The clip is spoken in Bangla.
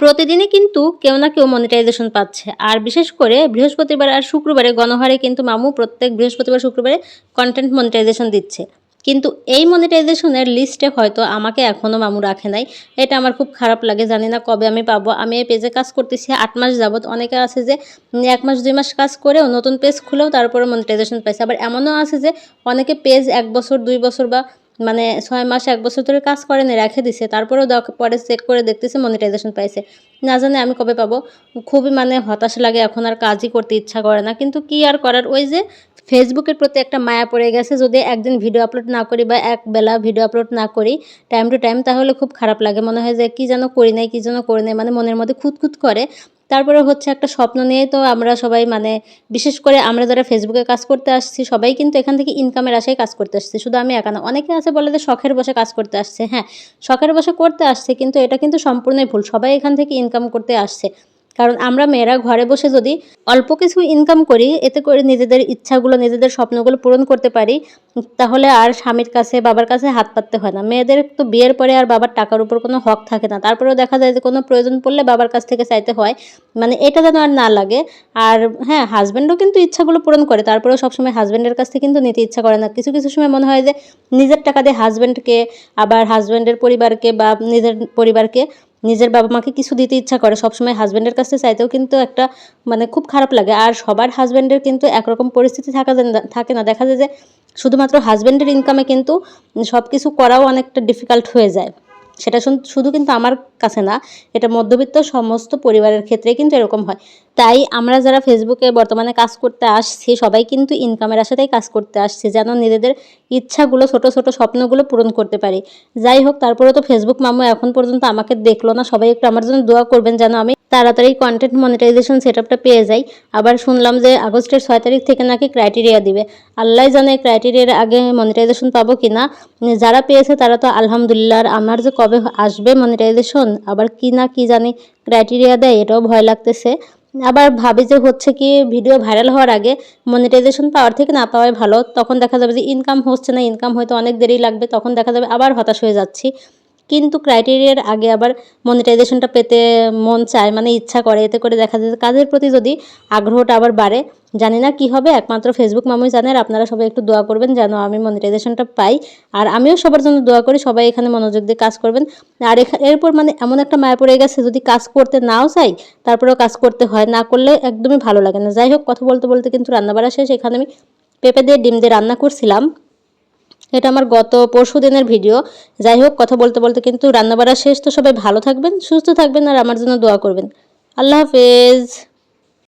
প্রতিদিনই কিন্তু কেউ না কেউ মনিটাইজেশন পাচ্ছে। আর বিশেষ করে বৃহস্পতিবার আর শুক্রবারে গণহারে কিন্তু মামু প্রত্যেক বৃহস্পতিবার, শুক্রবারে কন্টেন্ট মনিটাইজেশন দিচ্ছে। কিন্তু এই মনিটাইজেশনের লিস্টে হয়তো আমাকে এখনও মামু রাখে নাই। এটা আমার খুব খারাপ লাগে, জানি না কবে আমি পাবো। আমি এই পেজে কাজ করতেছি আট মাস যাবত অনেকে আছে যে এক মাস, দুই মাস কাজ করেও নতুন পেজ খুলেও তারপরে মনিটাইজেশন পাইছে। আবার এমনও আছে যে অনেকে পেজ এক বছর, দুই বছর বা মানে ছয় মাস, এক বছর ধরে কাজ করেনি, রেখে দিছে। তারপরেও পরে চেক করে দেখতেছে মনিটাইজেশন পাইছে। না জানে আমি কবে পাবো। খুবই মানে হতাশ লাগে, এখন আর কাজই করতে ইচ্ছা করে না। কিন্তু কি আর করার? ওই যে ফেসবুকের প্রতি একটা মায়া পড়ে গেছে, যদি একদিন ভিডিও আপলোড না করি বা এক বেলা ভিডিও আপলোড না করি টাইম টু টাইম তাহলে খুব খারাপ লাগে। মনে হয় যে কি যেন করি নাই, কি যেন করি নাই মানে মনের মধ্যে খুঁতখুত করে। তারপরে হচ্ছে একটা স্বপ্ন নিয়ে তো আমরা সবাই মানে বিশেষ করে আমরা যারা ফেসবুকে কাজ করতে আসছি, সবাই কিন্তু এখান থেকে ইনকামের আশায় কাজ করতে আসছি। শুধু আমি একা না, অনেকে আছে বলে যে শখের বসে কাজ করতে আসছে। হ্যাঁ শখের বসে করতে আসছে কিন্তু এটা কিন্তু সম্পূর্ণই ভুল। সবাই এখান থেকে ইনকাম করতে আসছে। কারণ আমরা মেয়েরা ঘরে বসে যদি অল্প কিছু ইনকাম করি, এতে করে নিজেদের ইচ্ছাগুলো, নিজেদের স্বপ্নগুলো পূরণ করতে পারি, তাহলে আর স্বামীর কাছে, বাবার কাছে হাত পাততে হয় না। মেয়েদের তো বিয়ের পরে আর বাবার টাকার উপর কোনো হক থাকে না। তারপরেও দেখা যায় যে কোনো প্রয়োজন পড়লে বাবার কাছ থেকে চাইতে হয়। মানে এটা যেন আর না লাগে। আর হ্যাঁ হাজব্যান্ডও কিন্তু ইচ্ছাগুলো পূরণ করে। তারপরেও সবসময় হাজব্যান্ডের কাছ থেকে কিন্তু নিতে ইচ্ছা করে না। কিছু কিছু সময় মনে হয় যে নিজের টাকা দিয়ে হাজব্যান্ডকে আবার হাজব্যান্ডের পরিবারকে বা নিজের পরিবারকে নিজের বাবা মাকে কিছু দিতে ইচ্ছা করে। সবসময় হাজব্যান্ডের কাছে চাইতেও কিন্তু একটা মানে খুব খারাপ লাগে। আর সবার হাজব্যান্ডের কিন্তু একরকম পরিস্থিতি থাকা থাকে না। দেখা যায় যে শুধুমাত্র হাজব্যান্ডের ইনকামে কিন্তু সব কিছু করাও অনেকটা ডিফিকাল্ট হয়ে যায়। সেটা শুধু কিন্তু আমার কাছে না, এটা মধ্যবিত্ত সমস্ত পরিবারের ক্ষেত্রে কিন্তু এরকম হয়। তাই আমরা যারা ফেসবুকে বর্তমানে কাজ করতে আসছি, সবাই কিন্তু ইনকামের আশাতেই কাজ করতে আসছি, যেন নিজেদের ইচ্ছাগুলো, ছোট ছোট স্বপ্নগুলো পূরণ করতে পারি। যাই হোক তারপরে তো ফেসবুক মামু এখন পর্যন্ত আমাকে দেখল না। সবাই একটু আমার জন্য দোয়া করবেন যেন আমি তাড়াতাড়ি কন্টেন্ট মনিটাইজেশন সেট আপটা পেয়ে যাই। আবার শুনলাম যে আগস্টের ছয় তারিখ থেকে নাকি ক্রাইটেরিয়া দিবে। আল্লাহ জানে ক্রাইটেরিয়ার আগে মনিটাইজেশন পাবো কি না যারা পেয়েছে তারা তো আলহামদুলিল্লাহ। আর আমার যে কবে আসবে মনিটাইজেশন আবার কি না কি জানি ক্রাইটেরিয়া দেয়, এটাও ভয় লাগতেছে। আবার ভাবে যে হচ্ছে কি ভিডিও ভাইরাল হওয়ার আগে মনিটাইজেশন পাওয়ার থেকে না পাওয়াই ভালো। তখন দেখা যাবে যে ইনকাম হচ্ছে না ইনকাম হয়তো অনেক দেরি লাগবে, তখন দেখা যাবে আবার হতাশ হয়ে যাচ্ছি। কিন্তু ক্রাইটেরিয়ার আগে আবার মনিটাইজেশনটা পেতে মন চায় মানে ইচ্ছা করে, এতে করে দেখা যায় কাজের প্রতি যদি আগ্রহটা আবার বাড়ে, জানি না কি হবে, একমাত্র ফেসবুক মামুই জানে আর আপনারা সবাই একটু দোয়া করবেন যেন আমি মনিটাইজেশনটা পাই। আর আমিও সবার জন্য দোয়া করি, সবাই এখানে মনোযোগ দিয়ে কাজ করবেন। আর এরপর মানে এমন একটা মায়া পড়ে গেছে, যদি কাজ করতে নাও চাই, তারপরেও কাজ করতে হয়, না করলে একদমই ভালো লাগে না। যাই হোক, কথা বলতে বলতে কিন্তু রান্নাবাড়া শেষ, এখানে আমি পেঁপে দিয়ে, ডিম দিয়ে রান্না করছিলাম। এটা আমার গত পরশু দিনের ভিডিও যাই হোক, কথা বলতে বলতে কিন্তু রান্নাবাড়া শেষ। তো সবাই ভালো থাকবেন, সুস্থ থাকবেন, আর আমার জন্য দোয়া করবেন। আল্লাহ হাফেজ।